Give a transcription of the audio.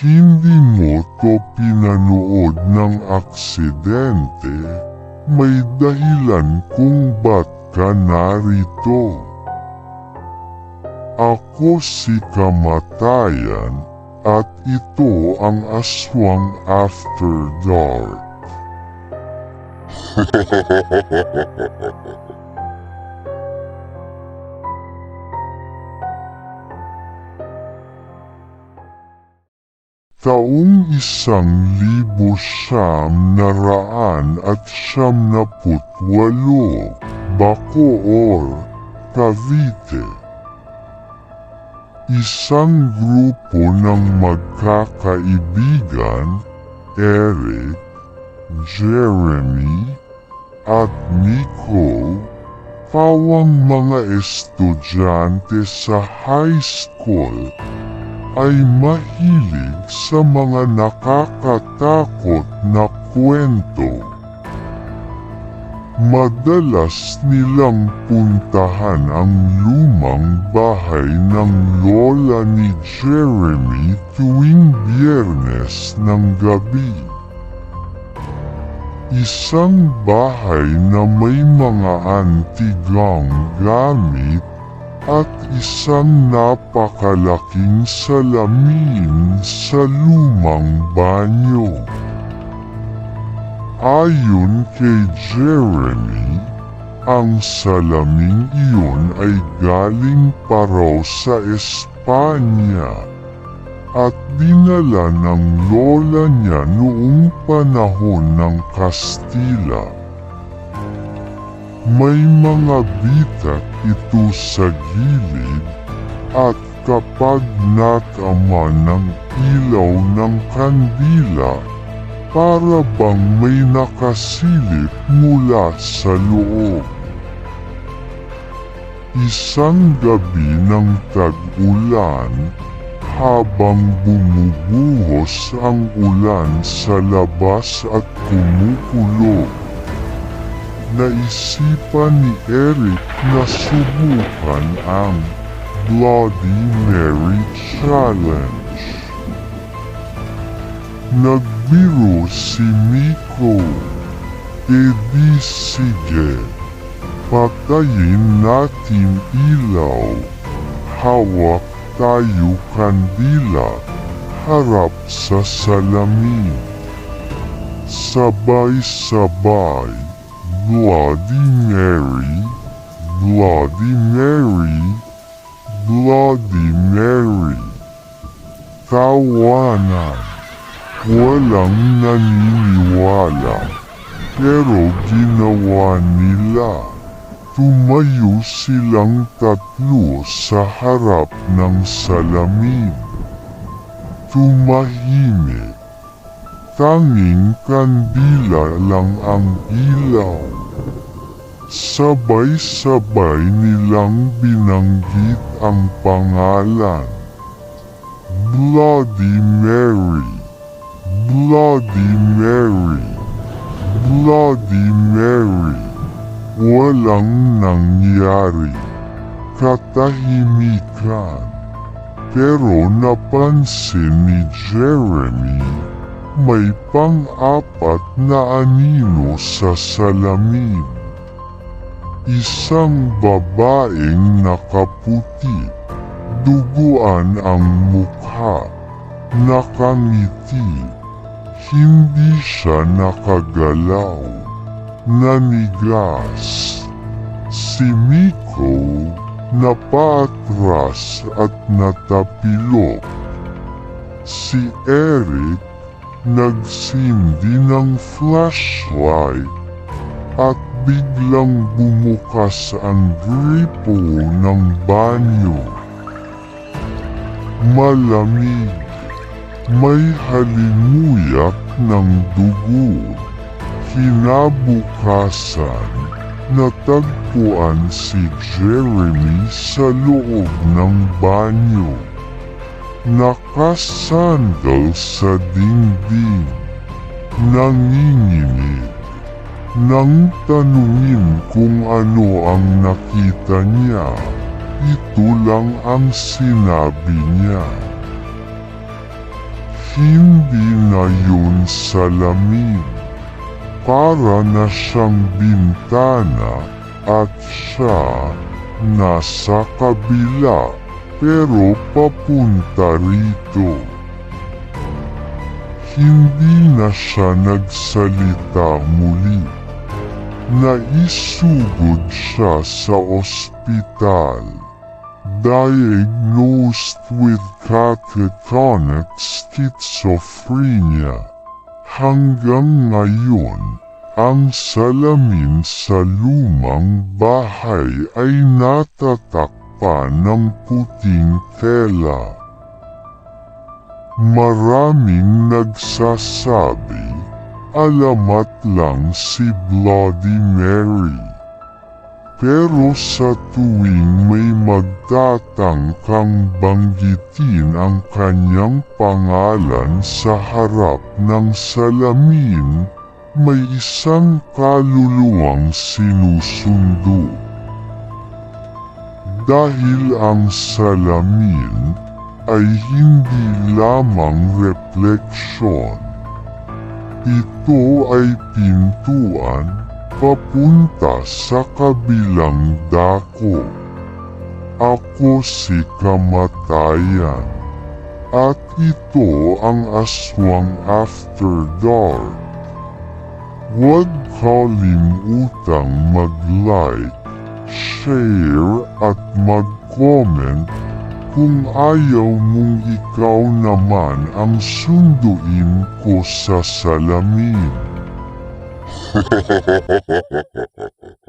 hindi mo to pinanood ng aksidente, may dahilan kung ba't ka narito. Ako si Kamatayan at ito ang aswang after dark. Taong isang libo siyam na raan at siyam na putwalo, Bacoor, Cavite. Isang grupo ng magkakaibigan, Eric, Jeremy, at Nico, pawang mga estudyante sa high school ay mahilig sa mga nakakatakot na kwento. Madalas nilang puntahan ang lumang bahay ng lola ni Jeremy tuwing biyernes ng gabi. Isang bahay na may mga antigang gamit at isang napakalaking salamin sa lumang banyo. Ayon kay Jeremy, ang salaming iyon ay galing pa raw sa Espanya at dinala ng lola niya noong panahon ng Kastila. May mga bitak ito sa gilid at kapag natama ng ilaw ng kandila, para bang may nakasilip mula sa loob. Isang gabi ng tag-ulan, habang bumubuhos ang ulan sa labas at kumukulo, naisipan ni Eric na subukan ang Bloody Mary Challenge. Nagbiro si Miko. E di sige, patayin natin ilaw. Hawak tayo kandila, harap sa salamin. Sabay-sabay, Bloody Mary, Bloody Mary, Bloody Mary. Tawanan. Walang naniniwala. Pero ginawa nila. Tumayo silang tatlo sa harap ng salamin. Tumahimik. Tanging kandila lang ang ilaw. Sabay-sabay nilang binanggit ang pangalan. Bloody Mary. Bloody Mary. Bloody Mary. Walang nangyari. Katahimikan. Pero napansin ni Jeremy, may pang-apat na anino sa salamin. Isang babaeng nakaputi, duguan ang mukha, nakangiti, hindi siya nakagalaw, nanigas. Si Miko napaatras at natapilok. Si Eric nagsindi ng flashlight at biglang bumukas ang gripo ng banyo. Malamig, may halimuyak ng dugo. Kinabukasan, natagpuan si Jeremy sa loob ng banyo. Nakasandal sa dingding. Nanginginig. Nang tanungin kung ano ang nakita niya, ito lang ang sinabi niya. Hindi na yun salamin. Para na siyang bintana at siya nasa kabila pero papunta rito. Hindi na siya nagsalita muli. Naisugod siya sa ospital. Diagnosed with catatonic schizophrenia. Hanggang ngayon, ang salamin sa lumang bahay ay natatakpan ng puting tela. Maraming nagsasabi, alamat lang si Bloody Mary. Pero sa tuwing may magtatangkang banggitin ang kanyang pangalan sa harap ng salamin, may isang kaluluwang sinusundo. Dahil ang salamin ay hindi lamang refleksyon. Ito ay pintuan papunta sa kabilang dako. Ako si kamatayan. At ito ang aswang after dark. Huwag kalimutang mag-like, share at mag-comment kung ayaw mong ikaw naman ang sunduin ko sa salamin.